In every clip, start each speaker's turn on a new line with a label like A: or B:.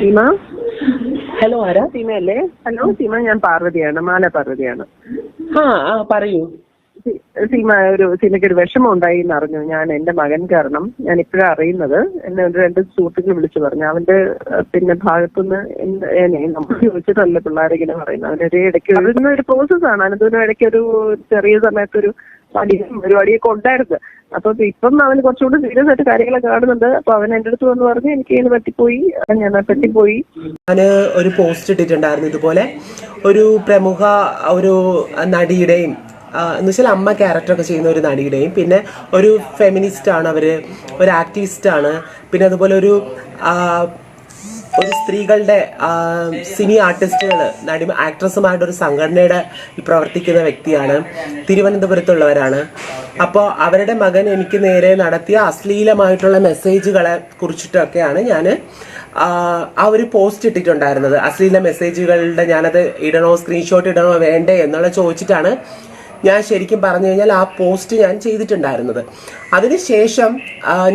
A: Seema.
B: Hello ആരാ?
A: സീമ അല്ലേ hello Seema ഞാൻ പാർവതിയാണ് മാല പാർവതിയാണ്.
B: ആ ആ പറയൂ.
A: സീമ ഒരു സീമയ്ക്ക് ഒരു വിഷമം ഉണ്ടായി എന്ന് അറിഞ്ഞു ഞാൻ എന്റെ മകൻ കാരണം. ഞാൻ ഇപ്പോഴാണ് അറിയുന്നത്. എന്നെ ഒരു രണ്ട് സുഹൃത്തുക്കൾ വിളിച്ചു പറഞ്ഞു. അവന്റെ പിന്നെ ഭാഗത്തുനിന്ന് നമ്മൾ ചോദിച്ചിട്ടല്ല പിള്ളേരെങ്കിലും പറയുന്നത്. അവനൊരു ഇടയ്ക്ക് അതിന് ഒരു പ്രോസസ്സാണ് അനന്തൂരും ഇടയ്ക്ക് ഒരു ചെറിയ സമയത്തൊരു പണിയും പരിപാടിയൊക്കെ ഉണ്ടായിരുന്നു. അപ്പൊ ഇപ്പം അവന് കുറച്ചുകൂടി സീരിയസ് ആയിട്ട് കാര്യങ്ങളൊക്കെ കാണുന്നുണ്ട്. അപ്പൊ അവൻ എന്റെ അടുത്ത് വന്ന് പറഞ്ഞു എനിക്ക് ഇതിന് പറ്റിപ്പോയി. ഞാൻ പറ്റിപ്പോയി.
B: ഞാൻ ഒരു പോസ്റ്റ് ഇട്ടിട്ടുണ്ടായിരുന്നു ഇതുപോലെ. ഒരു പ്രമുഖ ഒരു നടിയുടെയും എന്ന് വെച്ചാൽ അമ്മ ക്യാരക്ടറൊക്കെ ചെയ്യുന്ന ഒരു നടിയുടെയും പിന്നെ ഒരു ഫെമിനിസ്റ്റ് ആണ് അവർ ഒരു ആക്ടിവിസ്റ്റ് ആണ്. പിന്നെ അതുപോലെ ഒരു ഒരു സ്ത്രീകളുടെ സിനി ആർട്ടിസ്റ്റുകൾ നടി ആക്ട്രസുമായിട്ട് ഒരു സംഘടനയുടെ പ്രവർത്തിക്കുന്ന വ്യക്തിയാണ്. തിരുവനന്തപുരത്തുള്ളവരാണ്. അപ്പോൾ അവരുടെ മകൻ എനിക്ക് നേരെ നടത്തിയ അശ്ലീലമായിട്ടുള്ള മെസ്സേജുകളെ കുറിച്ചിട്ടൊക്കെയാണ് ഞാൻ ആ ഒരു പോസ്റ്റ് ഇട്ടിട്ടുണ്ടായിരുന്നത്. അശ്ലീല മെസ്സേജുകളുടെ ഞാനത് ഇടണോ സ്ക്രീൻഷോട്ട് ഇടണോ വേണ്ടേ എന്നുള്ള ചോദിച്ചിട്ടാണ് ഞാൻ ശരിക്കും പറഞ്ഞു കഴിഞ്ഞാൽ ആ പോസ്റ്റ് ഞാൻ ചെയ്തിട്ടുണ്ടായിരുന്നത്. അതിനുശേഷം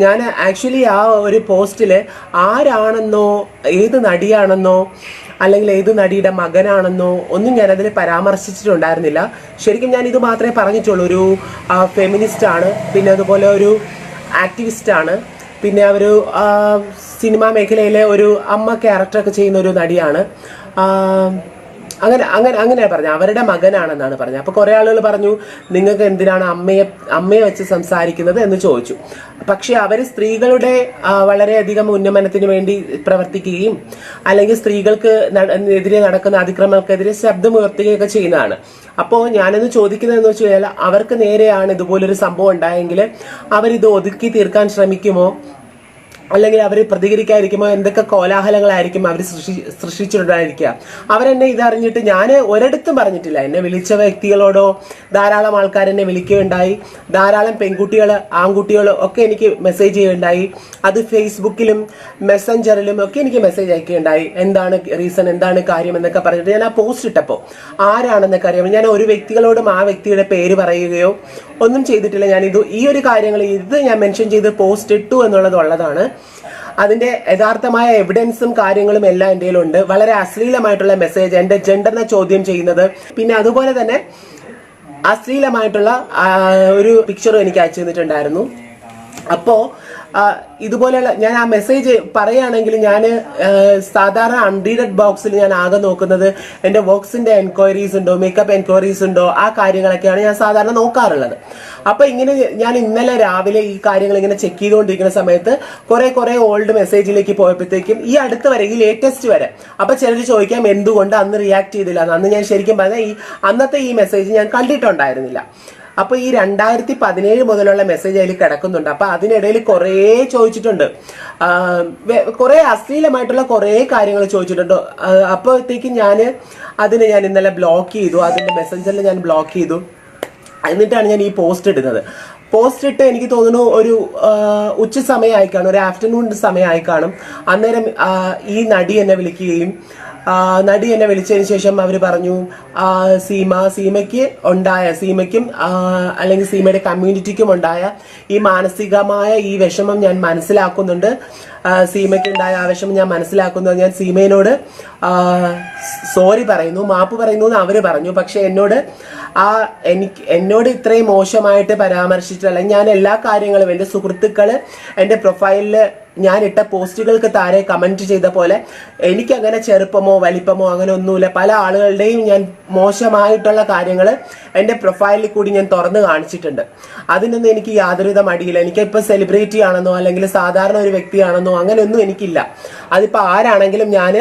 B: ഞാൻ ആക്ച്വലി ആ ഒരു പോസ്റ്റിൽ ആരാണെന്നോ ഏത് നടിയാണെന്നോ അല്ലെങ്കിൽ ഏത് നടിയുടെ മകനാണെന്നോ ഒന്നും ഞാനതിൽ പരാമർശിച്ചിട്ടുണ്ടായിരുന്നില്ല. ശരിക്കും ഞാൻ ഇത് മാത്രമേ പറഞ്ഞിട്ടുള്ളൂ. ഒരു ഫെമിനിസ്റ്റ് ആണ്. പിന്നെ അതുപോലെ ഒരു ആക്ടിവിസ്റ്റാണ് പിന്നെ അവർ സിനിമാ മേഖലയിലെ ഒരു അമ്മ ക്യാരക്ടറൊക്കെ ചെയ്യുന്ന ഒരു നടിയാണ്. അങ്ങനെ അങ്ങനെ അങ്ങനെയാണ് പറഞ്ഞത് അവരുടെ മകനാണെന്നാണ് പറഞ്ഞത് അപ്പോൾ കുറേ ആളുകൾ പറഞ്ഞു നിങ്ങൾക്ക് എന്തിനാണ് അമ്മയെ അമ്മയെ വെച്ച് സംസാരിക്കുന്നത്? എന്ന് ചോദിച്ചു. പക്ഷേ അവർ സ്ത്രീകളുടെ വളരെയധികം ഉന്നമനത്തിന് വേണ്ടി പ്രവർത്തിക്കുകയും അല്ലെങ്കിൽ സ്ത്രീകൾക്ക് എതിരെ നടക്കുന്ന അതിക്രമങ്ങൾക്കെതിരെ ശബ്ദമുയർത്തുകയൊക്കെ ചെയ്യുന്നതാണ്. അപ്പോൾ ഞാനത് ചോദിക്കുന്നതെന്ന് വെച്ച് കഴിഞ്ഞാൽ അവർക്ക് നേരെയാണ് ഇതുപോലൊരു സംഭവം ഉണ്ടായെങ്കിൽ അവരിത് ഒതുക്കി തീർക്കാൻ ശ്രമിക്കുമോ? അല്ലെങ്കിൽ അവർ പ്രതികരിക്കാതിരിക്കുമ്പോൾ എന്തൊക്കെ കോലാഹലങ്ങളായിരിക്കും അവർ സൃഷ്ടി സൃഷ്ടിച്ചിട്ടുണ്ടായിരിക്കുക. അവരെന്നെ ഇതറിഞ്ഞിട്ട് ഞാൻ ഒരിടത്തും പറഞ്ഞിട്ടില്ല. എന്നെ വിളിച്ച വ്യക്തികളോടോ ധാരാളം ആൾക്കാർ എന്നെ വിളിക്കുകയുണ്ടായി. ധാരാളം പെൺകുട്ടികൾ ആൺകുട്ടികൾ ഒക്കെ എനിക്ക് മെസ്സേജ് ചെയ്യുകയുണ്ടായി. അത് ഫേസ്ബുക്കിലും മെസ്സഞ്ചറിലും ഒക്കെ എനിക്ക് മെസ്സേജ് അയക്കുകയുണ്ടായി. എന്താണ് റീസൺ എന്താണ് കാര്യം എന്നൊക്കെ പറഞ്ഞിട്ട് ഞാൻ ആ പോസ്റ്റ് ഇട്ടപ്പോൾ. ആരാണെന്നൊക്കെ അറിയാം ഞാൻ ഒരു വ്യക്തികളോടും ആ വ്യക്തിയുടെ പേര് പറയുകയോ ഒന്നും ചെയ്തിട്ടില്ല. ഞാൻ ഇത് ഈ ഒരു കാര്യങ്ങൾ ഇത് ഞാൻ മെൻഷൻ ചെയ്ത് പോസ്റ്റ് ഇട്ടു എന്നുള്ളത് ഉള്ളതാണ്. അതിന്റെ യഥാർത്ഥമായ എവിഡൻസും കാര്യങ്ങളും എല്ലാം എന്റെ കയ്യിലുണ്ട്. വളരെ അശ്ലീലമായിട്ടുള്ള മെസ്സേജ് എന്റെ ജെൻഡറിനെ ചോദ്യം ചെയ്യുന്നത്. പിന്നെ അതുപോലെ തന്നെ അശ്ലീലമായിട്ടുള്ള ഒരു പിക്ചറും എനിക്ക് അയച്ചു തന്നിട്ടുണ്ടായിരുന്നു. അപ്പോ ആ, ഇതുപോലെയുള്ള ഞാൻ ആ മെസ്സേജ് പറയുകയാണെങ്കിൽ ഞാൻ സാധാരണ അൺറീഡഡ് ബോക്സിൽ ഞാൻ ആകെ നോക്കുന്നത് എന്റെ വർക്ക്സിന്റെ എൻക്വയറീസ് ഉണ്ടോ മേക്കപ്പ് എൻക്വയറീസ് ഉണ്ടോ ആ കാര്യങ്ങളൊക്കെയാണ് ഞാൻ സാധാരണ നോക്കാറുള്ളത് അപ്പോൾ ഇങ്ങനെ ഞാൻ ഇന്നലെ രാവിലെ ഈ കാര്യങ്ങൾ ഇങ്ങനെ ചെക്ക് ചെയ്തുകൊണ്ടിരിക്കുന്ന സമയത്ത് കുറേ കുറേ ഓൾഡ് മെസ്സേജിലേക്ക് പോയപ്പോഴത്തേക്കും ഈ അടുത്ത് വരെ ഈ ലേറ്റസ്റ്റ് വരെ അപ്പോൾ ചിലർ ചോദിക്കാം എന്തുകൊണ്ട് അന്ന് റിയാക്ട് ചെയ്തില്ല. അന്ന് ഞാൻ ശരിക്കും പറഞ്ഞാൽ ഈ അന്നത്തെ ഈ മെസ്സേജ് ഞാൻ കണ്ടിട്ടുണ്ടായിരുന്നില്ല അപ്പൊ ഈ രണ്ടായിരത്തി പതിനേഴ് മുതലുള്ള മെസ്സേജ് അതിൽ കിടക്കുന്നുണ്ട്. അപ്പൊ അതിനിടയിൽ കുറേ ചോദിച്ചിട്ടുണ്ട്. കുറെ അശ്ലീലമായിട്ടുള്ള കുറേ കാര്യങ്ങൾ ചോദിച്ചിട്ടുണ്ട്. അപ്പോഴത്തേക്ക് ഞാൻ അതിനെ ഞാൻ ഇന്നലെ ബ്ലോക്ക് ചെയ്തു. അതിന്റെ മെസ്സഞ്ചറിൽ ഞാൻ ബ്ലോക്ക് ചെയ്തു. എന്നിട്ടാണ് ഞാൻ ഈ പോസ്റ്റ് ഇടുന്നത്. പോസ്റ്റ് ഇട്ട് എനിക്ക് തോന്നുന്നു ഒരു ഉച്ച സമയമായി കാണും ഒരു ആഫ്റ്റർനൂൺ സമയമായി കാണും അന്നേരം ഈ നടി എന്നെ വിളിക്കുകയും നടി എന്നെ വിളിച്ചതിന് ശേഷം അവർ പറഞ്ഞു സീമ സീമയ്ക്ക് ഉണ്ടായ സീമയ്ക്കും അല്ലെങ്കിൽ സീമയുടെ കമ്മ്യൂണിറ്റിക്കും ഉണ്ടായ ഈ മാനസികമായ ഈ വിഷമം ഞാൻ മനസ്സിലാക്കുന്നുണ്ട്. സീമയ്ക്ക് ഉണ്ടായ ആ വിഷമം ഞാൻ മനസ്സിലാക്കുന്നത് ഞാൻ സീമയോട് സോറി പറയുന്നു മാപ്പ് പറയുന്നു എന്ന് അവർ പറഞ്ഞു. പക്ഷെ എന്നോട് ആ എനിക്ക് എന്നോട് ഇത്രയും മോശമായിട്ട് പരാമർശിച്ചിട്ടല്ല ഞാൻ എല്ലാ കാര്യങ്ങളും എന്റെ സുഹൃത്തുക്കൾ എന്റെ പ്രൊഫൈലിൽ ഞാൻ ഇട്ട പോസ്റ്റുകൾക്ക് താരെ കമന്റ് ചെയ്ത പോലെ എനിക്കങ്ങനെ ചെറുപ്പമോ വലിപ്പമോ അങ്ങനെ ഒന്നുമില്ല. പല ആളുകളുടെയും ഞാൻ മോശമായിട്ടുള്ള കാര്യങ്ങൾ എന്റെ പ്രൊഫൈലിൽ കൂടി ഞാൻ തുറന്ന് കാണിച്ചിട്ടുണ്ട്. അതിനൊന്നും എനിക്ക് യാതൊരുവിധ മടിയില്ല. എനിക്കിപ്പോൾ സെലിബ്രിറ്റി ആണെന്നോ അല്ലെങ്കിൽ സാധാരണ ഒരു വ്യക്തിയാണെന്നോ അങ്ങനെയൊന്നും എനിക്കില്ല. അതിപ്പോൾ ആരാണെങ്കിലും ഞാൻ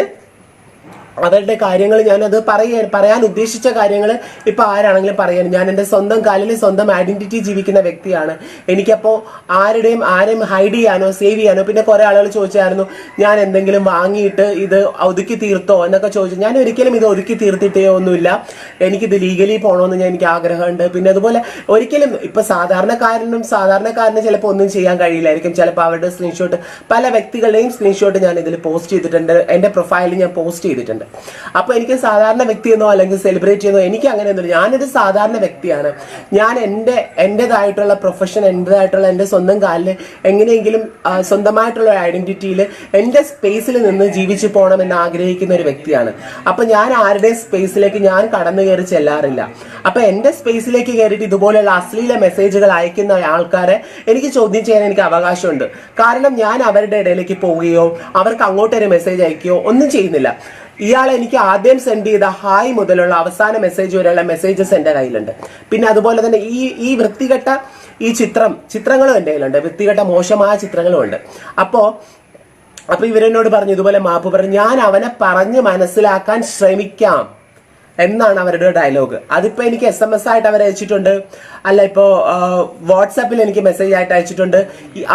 B: അവരുടെ കാര്യങ്ങൾ ഞാനത് പറയാൻ പറയാൻ ഉദ്ദേശിച്ച കാര്യങ്ങൾ ഇപ്പോൾ ആരാണെങ്കിലും പറയാൻ. ഞാൻ എന്റെ സ്വന്തം കാലിൽ സ്വന്തം ഐഡന്റിറ്റി ജീവിക്കുന്ന വ്യക്തിയാണ്. എനിക്കപ്പോൾ ആരുടെയും ആരെയും ഹൈഡ് ചെയ്യാനോ സേവ് ചെയ്യാനോ പിന്നെ കുറേ ആളുകൾ ചോദിച്ചായിരുന്നു ഞാൻ എന്തെങ്കിലും വാങ്ങിയിട്ട് ഇത് ഒതുക്കി തീർത്തോ? എന്നൊക്കെ ചോദിച്ചു. ഞാൻ ഒരിക്കലും ഇത് ഒതുക്കി തീർത്തിട്ടേ ഒന്നുമില്ല. എനിക്കിത് ലീഗലി പോകണമെന്ന് ഞാൻ എനിക്ക് ആഗ്രഹമുണ്ട്. പിന്നെ അതുപോലെ ഒരിക്കലും ഇപ്പോൾ സാധാരണക്കാരനും സാധാരണക്കാരന് ചിലപ്പോൾ ഒന്നും ചെയ്യാൻ കഴിയില്ലായിരിക്കും. ചിലപ്പോൾ അവരുടെ സ്ക്രീൻഷോട്ട് പല വ്യക്തികളുടെയും സ്ക്രീൻഷോട്ട് ഞാൻ ഇതിൽ പോസ്റ്റ് ചെയ്തിട്ടുണ്ട്. എന്റെ പ്രൊഫൈലിൽ ഞാൻ പോസ്റ്റ് ചെയ്തിട്ടുണ്ട്. പറയാറുണ്ട് അപ്പൊ എനിക്ക് സാധാരണ വ്യക്തിയെന്നോ അല്ലെങ്കിൽ സെലിബ്രേറ്റ് ചെയ്യുന്നോ എനിക്ക് അങ്ങനെയൊന്നുമില്ല. ഞാനൊരു സാധാരണ വ്യക്തിയാണ്. ഞാൻ എന്റെ എന്റെതായിട്ടുള്ള പ്രൊഫഷൻ എന്റെതായിട്ടുള്ള എന്റെ സ്വന്തം കാലിൽ എങ്ങനെയെങ്കിലും സ്വന്തമായിട്ടുള്ള ഒരു ഐഡന്റിറ്റിയിൽ എന്റെ സ്പേസിൽ നിന്ന് ജീവിച്ചു പോകണമെന്ന് ആഗ്രഹിക്കുന്ന ഒരു വ്യക്തിയാണ്. അപ്പൊ ഞാൻ ആരുടെയും സ്പേസിലേക്ക് ഞാൻ കടന്നു കയറി ചെല്ലാറില്ല. അപ്പൊ എന്റെ സ്പേസിലേക്ക് കയറിയിട്ട് ഇതുപോലെയുള്ള അശ്ലീല മെസ്സേജുകൾ അയക്കുന്ന ആൾക്കാരെ എനിക്ക് ചോദ്യം ചെയ്യാൻ എനിക്ക് അവകാശമുണ്ട്. കാരണം ഞാൻ അവരുടെ ഇടയിലേക്ക് പോവുകയോ അവർക്ക് അങ്ങോട്ടൊരു മെസ്സേജ് അയക്കുകയോ ഒന്നും ചെയ്യുന്നില്ല. ഇയാൾ എനിക്ക് ആദ്യം സെൻഡ് ചെയ്ത ഹായ് മുതലുള്ള അവസാന മെസ്സേജ് വരെയുള്ള മെസ്സേജസ് എന്റെ കയ്യിലുണ്ട്. പിന്നെ അതുപോലെ തന്നെ ഈ ഈ വൃത്തികെട്ട ഈ ചിത്രം ചിത്രങ്ങളും എന്റെ കയ്യിലുണ്ട്. വൃത്തികെട്ട മോശമായ ചിത്രങ്ങളും ഉണ്ട്. അപ്പോൾ അപ്പൊ ഇവരെന്നോട് പറഞ്ഞു ഇതുപോലെ മാപ്പ് പറഞ്ഞു ഞാൻ അവനെ പറഞ്ഞ് മനസ്സിലാക്കാൻ ശ്രമിക്കാം. എന്നാണ് അവരുടെ ഡയലോഗ്. അതിപ്പോൾ എനിക്ക് എസ് എം എസ് ആയിട്ട് അവർ അയച്ചിട്ടുണ്ട്. അല്ല ഇപ്പോ വാട്സാപ്പിൽ എനിക്ക് മെസ്സേജ് ആയിട്ട് അയച്ചിട്ടുണ്ട്.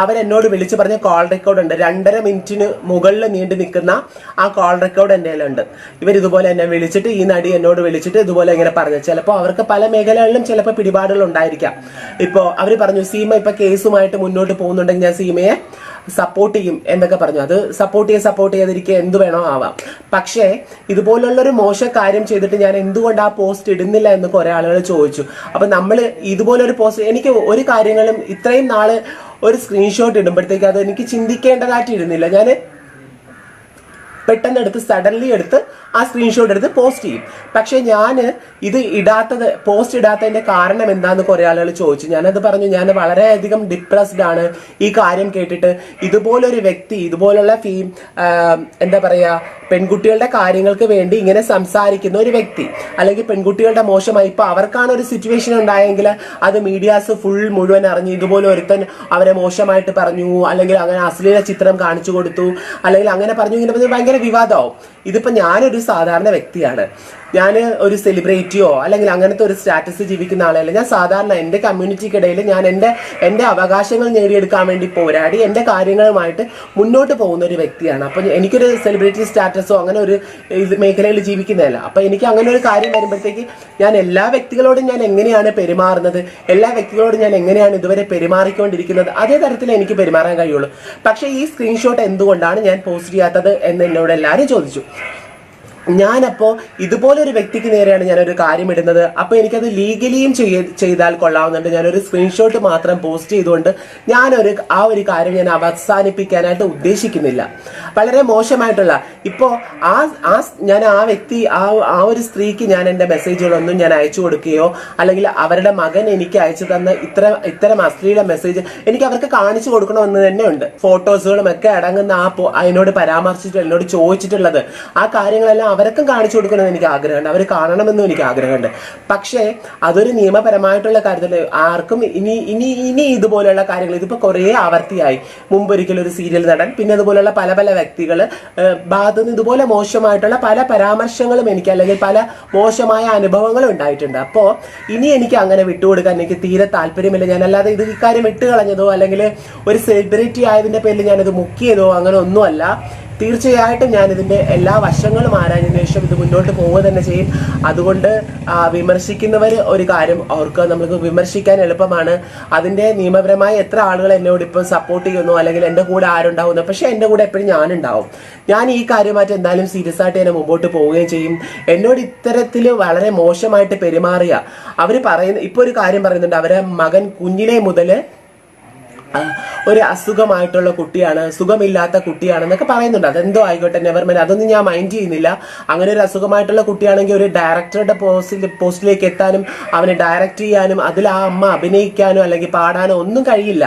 B: അവരെന്നോട് വിളിച്ചു പറഞ്ഞ കോൾ റെക്കോർഡ് ഉണ്ട്. രണ്ടര മിനിറ്റിന് മുകളിൽ നീണ്ടു നിൽക്കുന്ന ആ കോൾ റെക്കോർഡ് എന്റെ കയ്യിലുണ്ട്. ഇവർ ഇതുപോലെ എന്നെ വിളിച്ചിട്ട് ഈ നടി എന്നോട് വിളിച്ചിട്ട് ഇതുപോലെ ഇങ്ങനെ പറഞ്ഞു. ചിലപ്പോൾ അവർക്ക് പല മേഖലകളിലും ചിലപ്പോൾ പിടിപാടുകൾ ഉണ്ടായിരിക്കാം. ഇപ്പോൾ അവർ പറഞ്ഞു സീമ ഇപ്പൊ കേസുമായിട്ട് മുന്നോട്ട് പോകുന്നുണ്ടെങ്കിൽ ഞാൻ സീമയെ സപ്പോർട്ട് ചെയ്യും എന്നൊക്കെ പറഞ്ഞു. അത് സപ്പോർട്ട് ചെയ്ത് സപ്പോർട്ട് ചെയ്തിരിക്കുക എന്ത് വേണോ ആവാം. പക്ഷേ ഇതുപോലുള്ളൊരു മോശം കാര്യം ചെയ്തിട്ട് ഞാൻ എന്തുകൊണ്ട് ആ പോസ്റ്റ് ഇടുന്നില്ല എന്ന് കുറെ ആളുകൾ ചോദിച്ചു. അപ്പൊ നമ്മൾ ഇതുപോലൊരു പോസ്റ്റ് എനിക്ക് ഒരു കാര്യങ്ങളും ഇത്രയും നാൾ ഒരു സ്ക്രീൻഷോട്ട് ഇടുമ്പോഴത്തേക്ക് അത് എനിക്ക് ചിന്തിക്കേണ്ടതായിട്ട് ഇടുന്നില്ല. ഞാൻ പെട്ടെന്ന് എടുത്ത് സഡൻലി എടുത്ത് ആ സ്ക്രീൻഷോട്ട് എടുത്ത് പോസ്റ്റ് ചെയ്യും. പക്ഷേ ഞാൻ ഇത് ഇടാത്തത് പോസ്റ്റ് ഇടാത്തതിന്റെ കാരണം എന്താണെന്നൊക്കെ കുറേ ആളുകൾ ചോദിച്ചു. ഞാനത് പറഞ്ഞു ഞാൻ വളരെയധികം ഡിപ്രസ്ഡ് ആണ്. ഈ കാര്യം കേട്ടിട്ട് ഇതുപോലൊരു വ്യക്തി ഇതുപോലുള്ള ഫീ എന്താ പറയുക പെൺകുട്ടികളുടെ കാര്യങ്ങൾക്ക് വേണ്ടി ഇങ്ങനെ സംസാരിക്കുന്ന ഒരു വ്യക്തി അല്ലെങ്കിൽ പെൺകുട്ടികളുടെ മോശമായി ഇപ്പോൾ അവർക്കാണ് ഒരു സിറ്റുവേഷൻ ഉണ്ടായെങ്കിൽ അത് മീഡിയാസ് ഫുൾ മുഴുവൻ അറിഞ്ഞു ഇതുപോലെ ഒരുത്തൻ അവരെ മോശമായിട്ട് പറഞ്ഞു അല്ലെങ്കിൽ അങ്ങനെ അശ്ലീല ചിത്രം കാണിച്ചു കൊടുത്തു അല്ലെങ്കിൽ അങ്ങനെ പറഞ്ഞു ഇങ്ങനെ ഭയങ്കര വിവാദമാവും. ഇതിപ്പോൾ ഞാനൊരു സാധാരണ വ്യക്തിയാണ്. ഞാൻ ഒരു സെലിബ്രിറ്റിയോ അല്ലെങ്കിൽ അങ്ങനത്തെ ഒരു സ്റ്റാറ്റസ് ജീവിക്കുന്ന ആളല്ല ഞാൻ സാധാരണ എന്റെ കമ്മ്യൂണിറ്റിക്കിടയിൽ ഞാൻ എന്റെ എന്റെ അവകാശങ്ങൾ നേടിയെടുക്കാൻ വേണ്ടി പോരാടി എന്റെ കാര്യങ്ങളുമായിട്ട് മുന്നോട്ട് പോകുന്ന ഒരു വ്യക്തിയാണ്. അപ്പോൾ എനിക്കൊരു സെലിബ്രിറ്റി സ്റ്റാറ്റസോ അങ്ങനെ ഒരു ഇത് മേഖലയിൽ ജീവിക്കുന്നതല്ല. അപ്പോൾ എനിക്ക് അങ്ങനെ ഒരു കാര്യം വരുമ്പോഴത്തേക്ക് ഞാൻ എല്ലാ വ്യക്തികളോടും ഞാൻ എങ്ങനെയാണ് പെരുമാറുന്നത് എല്ലാ വ്യക്തികളോടും ഞാൻ എങ്ങനെയാണ് ഇതുവരെ പെരുമാറിക്കൊണ്ടിരിക്കുന്നത് അതേ തരത്തിൽ എനിക്ക് പെരുമാറാൻ കഴിയുള്ളൂ. പക്ഷേ ഈ സ്ക്രീൻഷോട്ട് എന്തുകൊണ്ടാണ് ഞാൻ പോസ്റ്റ് ചെയ്യാത്തത് എന്ന് എന്നോട് എല്ലാവരും ചോദിച്ചു. ഞാനപ്പോ ഇതുപോലൊരു വ്യക്തിക്ക് നേരെയാണ് ഞാനൊരു കാര്യം ഇടുന്നത്. അപ്പോൾ എനിക്കത് ലീഗലിയും ചെയ്താൽ കൊള്ളാവുന്നുണ്ട്. ഞാനൊരു സ്ക്രീൻഷോട്ട് മാത്രം പോസ്റ്റ് ചെയ്തുകൊണ്ട് ഞാനൊരു ആ ഒരു കാര്യം ഞാൻ അവസാനിപ്പിക്കാനായിട്ട് ഉദ്ദേശിക്കുന്നില്ല. വളരെ മോശമായിട്ടുള്ള ഇപ്പോ ആ ആ ഞാൻ ആ വ്യക്തി ആ ആ ഒരു സ്ത്രീക്ക് ഞാൻ എന്റെ മെസ്സേജുകളൊന്നും ഞാൻ അയച്ചു കൊടുക്കുകയോ അല്ലെങ്കിൽ അവരുടെ മകൻ എനിക്ക് അയച്ചു തന്ന ഇത്ര ഇത്തരം അശ്ലീല മെസ്സേജ് എനിക്ക് അവർക്ക് കാണിച്ചു കൊടുക്കണമെന്ന് തന്നെയുണ്ട്. ഫോട്ടോസുകളും ഒക്കെ അടങ്ങുന്ന ആ അതിനോട് പരാമർശിച്ചിട്ട് എന്നോട് ചോദിച്ചിട്ടുള്ളത്. ആ കാര്യങ്ങളെല്ലാം അവർക്കും കാണിച്ചു കൊടുക്കണമെന്ന് എനിക്ക് ആഗ്രഹമുണ്ട്. അവർ കാണണമെന്നും എനിക്ക് ആഗ്രഹമുണ്ട്. പക്ഷേ അതൊരു നിയമപരമായിട്ടുള്ള കാര്യത്തിൽ ആർക്കും ഇനി ഇനി ഇനി ഇതുപോലെയുള്ള കാര്യങ്ങൾ ഇതിപ്പോൾ കുറേ ആവർത്തിയായി. മുമ്പ് ഒരിക്കലും ഒരു സീരിയൽ നടൻ പിന്നെ അതുപോലെയുള്ള പല പല വ്യക്തികൾ ഭാഗത്തു നിന്ന് ഇതുപോലെ മോശമായിട്ടുള്ള പല പരാമർശങ്ങളും എനിക്ക് അല്ലെങ്കിൽ പല മോശമായ അനുഭവങ്ങളും ഉണ്ടായിട്ടുണ്ട്. അപ്പോൾ ഇനി എനിക്ക് അങ്ങനെ വിട്ടുകൊടുക്കാൻ എനിക്ക് തീരെ താല്പര്യമില്ല. ഞാൻ അല്ലാതെ ഇത് ഇക്കാര്യം വിട്ടുകളഞ്ഞതോ അല്ലെങ്കിൽ ഒരു സെലിബ്രിറ്റി ആയതിന്റെ പേരിൽ ഞാനത് മുക്കിയതോ അങ്ങനെ ഒന്നുമല്ല. തീർച്ചയായിട്ടും ഞാൻ ഇതിന്റെ എല്ലാ വശങ്ങളും ആരാഞ്ഞതിനു ശേഷം ഇത് മുന്നോട്ട് പോവുക തന്നെ ചെയ്യും. അതുകൊണ്ട് വിമർശിക്കുന്നവർ ഒരു കാര്യം ഓർക്കുക. നമുക്ക് വിമർശിക്കാൻ എളുപ്പമാണ്. അതിന്റെ നിയമപരമായി എത്ര ആളുകൾ എന്നോട് ഇപ്പോൾ സപ്പോർട്ട് ചെയ്യുന്നു അല്ലെങ്കിൽ എന്റെ കൂടെ ആരുണ്ടാവുന്നു. പക്ഷേ എന്റെ കൂടെ എപ്പോഴും ഞാനുണ്ടാവും. ഞാൻ ഈ കാര്യമായിട്ട് എന്തായാലും സീരിയസ് ആയിട്ട് എന്നെ മുമ്പോട്ട് പോവുകയും ചെയ്യും. എന്നോട് ഇത്തരത്തിൽ വളരെ മോശമായിട്ട് പെരുമാറിയ അവർ പറയുന്ന ഇപ്പോൾ ഒരു കാര്യം പറയുന്നുണ്ട്. അവരെ മകൻ കുഞ്ഞിലെ മുതൽ ഒരു അസുഖമായിട്ടുള്ള കുട്ടിയാണ് സുഖമില്ലാത്ത കുട്ടിയാണെന്നൊക്കെ പറയുന്നുണ്ട്. അതെന്തോ ആയിക്കോട്ടെ നെവർമെന്റ് അതൊന്നും ഞാൻ മൈൻഡ് ചെയ്യുന്നില്ല. അങ്ങനെ ഒരു അസുഖമായിട്ടുള്ള കുട്ടിയാണെങ്കിൽ ഒരു ഡയറക്ടറുടെ പോസ്റ്റിൽ പോസ്റ്റിലേക്ക് എത്താനും അവനെ ഡയറക്റ്റ് ചെയ്യാനും അതിൽ ആ അമ്മ അഭിനയിക്കാനോ അല്ലെങ്കിൽ പാടാനോ ഒന്നും കഴിയില്ല.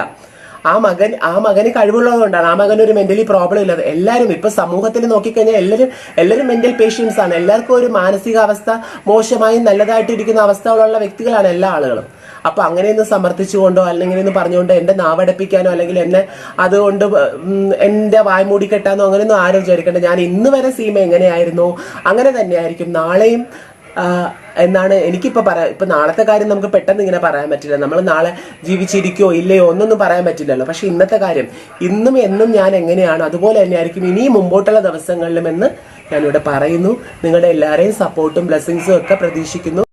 B: ആ മകൻ ആ മകന് കഴിവുള്ളതുകൊണ്ടാണ്. ആ മകൻ ഒരു മെന്റലി പ്രോബ്ലം ഇല്ലാതെ. എല്ലാവരും ഇപ്പൊ സമൂഹത്തിൽ നോക്കിക്കഴിഞ്ഞാൽ എല്ലാവരും എല്ലാവരും മെന്റൽ പേഷ്യൻസ് ആണ്. എല്ലാവർക്കും ഒരു മാനസികാവസ്ഥ മോശമായി നല്ലതായിട്ടിരിക്കുന്ന അവസ്ഥകളുള്ള വ്യക്തികളാണ് എല്ലാ ആളുകളും. അപ്പൊ അങ്ങനെയൊന്ന് സമർത്ഥിച്ചുകൊണ്ടോ അല്ലെങ്കിൽ ഒന്ന് പറഞ്ഞുകൊണ്ട് എന്റെ നാവടപ്പിക്കാനോ അല്ലെങ്കിൽ എന്നെ അതുകൊണ്ട് എന്റെ എന്റെ കെട്ടാനോ അങ്ങനെയൊന്നും ആരും വിചാരിക്കേണ്ട. ഞാൻ ഇന്ന് വരെ സീമ എങ്ങനെയായിരുന്നു? അങ്ങനെ തന്നെയായിരിക്കും. നാളെയും എന്നാണ് എനിക്കിപ്പോൾ പറയാം ഇപ്പം നാളത്തെ കാര്യം നമുക്ക് പെട്ടെന്ന് ഇങ്ങനെ പറയാൻ പറ്റില്ല. നമ്മൾ നാളെ ജീവിച്ചിരിക്കോ ഇല്ലയോ ഒന്നൊന്നും പറയാൻ പറ്റില്ലല്ലോ. പക്ഷേ ഇന്നത്തെ കാര്യം ഇന്നും എന്നും ഞാൻ എങ്ങനെയാണ് അതുപോലെ തന്നെയായിരിക്കും ഇനിയും മുമ്പോട്ടുള്ള ദിവസങ്ങളിലും എന്ന് ഞാനിവിടെ പറയുന്നു. നിങ്ങളുടെ എല്ലാവരെയും സപ്പോർട്ടും ബ്ലെസ്സിങ്സും ഒക്കെ പ്രതീക്ഷിക്കുന്നു.